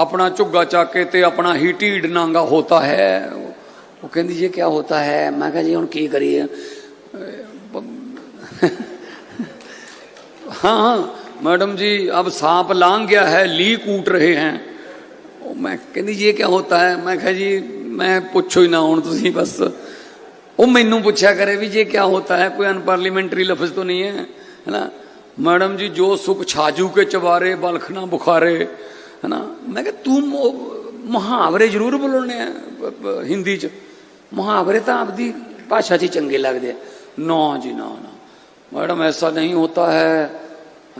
ਆਪਣਾ ਝੁੱਗਾ ਚੱਕ ਕੇ ਤੇ ਆਪਣਾ ਹੀ ਢੀਡ ਨਾਂਗਾ ਹੋਤਾ ਹੈ ਉਹ ਕਹਿੰਦੀ ਜੀ ਕੀ ਹੋਤਾ ਹੈ ਮੈਂ ਕਿਹਾ ਜੀ ਹੁਣ ਕੀ ਕਰੀਏ हाँ हाँ मैडम जी अब सांप लांग गया है ली कूट रहे हैं ਉਹ ਮੈਂ ਕਹਿੰਦੀ ਜੀ ਇਹ ਕੀ ਹੁੰਦਾ ਹੈ ਮੈਂ ਕਿਹਾ ਜੀ ਮੈਂ ਪੁੱਛੋ ਹੀ ਨਾ ਹੁਣ ਤੁਸੀਂ ਬਸ ਉਹ ਮੈਨੂੰ ਪੁੱਛਿਆ ਕਰੇ ਵੀ ਜੇ ਕੀ ਹੁੰਦਾ ਹੈ ਕੋਈ ਅਨਪਾਰਲੀਮੈਂਟਰੀ ਲਫ਼ਜ਼ ਤਾਂ ਨਹੀਂ ਹੈ है ना मैडम जी जो सुख छाजू के चबारे बलख ਹੈ ਨਾ ਮੈਂ ਕਿਹਾ, ਤੂੰ ਮੁਹਾਵਰੇ ਜ਼ਰੂਰ ਬੋਲਣੇ ਆ ਹਿੰਦੀ 'ਚ। ਮੁਹਾਵਰੇ ਤਾਂ ਆਪਦੀ ਭਾਸ਼ਾ 'ਚ ਚੰਗੇ ਲੱਗਦੇ ਆ। ਨਾ ਜੀ, ਨਾ ਨਾ। ਮੈਡਮ, ਐਸਾ ਨਹੀਂ ਹੁੰਦਾ ਹੈ,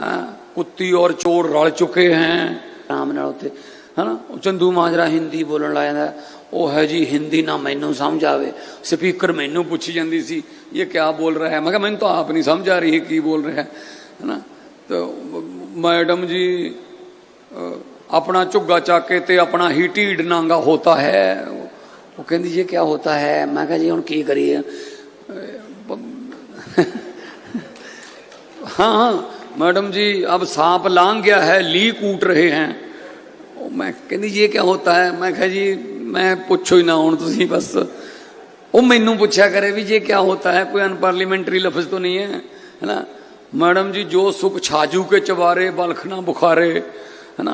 ਹਾਂ? ਕੁੱਤੀ ਔਰ ਚੋਰ ਰਲ ਚੁੱਕੇ ਹੈ। ਆਮ ਨਾਲ ਉੱਥੇ ਉੱਤੇ ਹਨਾ ਚੰਦੂ ਮਾਜਰਾ ਹਿੰਦੀ ਬੋਲਣ ਲੱਗ ਜਾਂਦਾ। ਉਹ ਹੈ ਜੀ, ਹਿੰਦੀ ਨਾ ਮੈਨੂੰ ਸਮਝ ਆਵੇ। ਸਪੀਕਰ ਮੈਨੂੰ ਪੁੱਛੀ ਜਾਂਦੀ ਸੀ, ਇਹ ਕੀ ਬੋਲ ਰਿਹਾ ਹੈ? ਮੈਂ ਕਿਹਾ, ਮੈਨੂੰ ਤਾਂ ਆਪ ਨਹੀਂ ਸਮਝ ਆ ਰਹੀ ਕੀ ਬੋਲ ਰਿਹਾ ਹੈ? ਨਾ ਤਾਂ, ਮੈਡਮ ਜੀ ਅ, ਆਪਣਾ ਝੁੱਗਾ ਚੱਕ ਕੇ ਤੇ ਆਪਣਾ ਹੀ ਢੀਡ ਨਾਂਗਾ ਹੋਤਾ ਹੈ ਉਹ ਕਹਿੰਦੀ ਜੀ ਕੀ ਹੋਤਾ ਹੈ ਮੈਂ ਕਿਹਾ ਜੀ ਹੁਣ ਕੀ ਕਰੀਏ हाँ हाँ मैडम जी अब सांप लांग गया है ली कूट रहे हैं ਉਹ ਮੈਂ ਕਹਿੰਦੀ ਜੀ ਇਹ ਕੀ ਹੁੰਦਾ ਹੈ ਮੈਂ ਕਿਹਾ ਜੀ ਮੈਂ ਪੁੱਛੋ ਹੀ ਨਾ ਹੁਣ ਤੁਸੀਂ ਬਸ ਉਹ ਮੈਨੂੰ ਪੁੱਛਿਆ ਕਰੇ ਵੀ ਜੇ ਕੀ ਹੁੰਦਾ ਹੈ ਕੋਈ ਅਨਪਾਰਲੀਮੈਂਟਰੀ ਲਫ਼ਜ਼ ਤਾਂ ਨਹੀਂ ਹੈ है ना मैडम जी जो सुख छाजू के चबारे बलख ना बुखारे है ना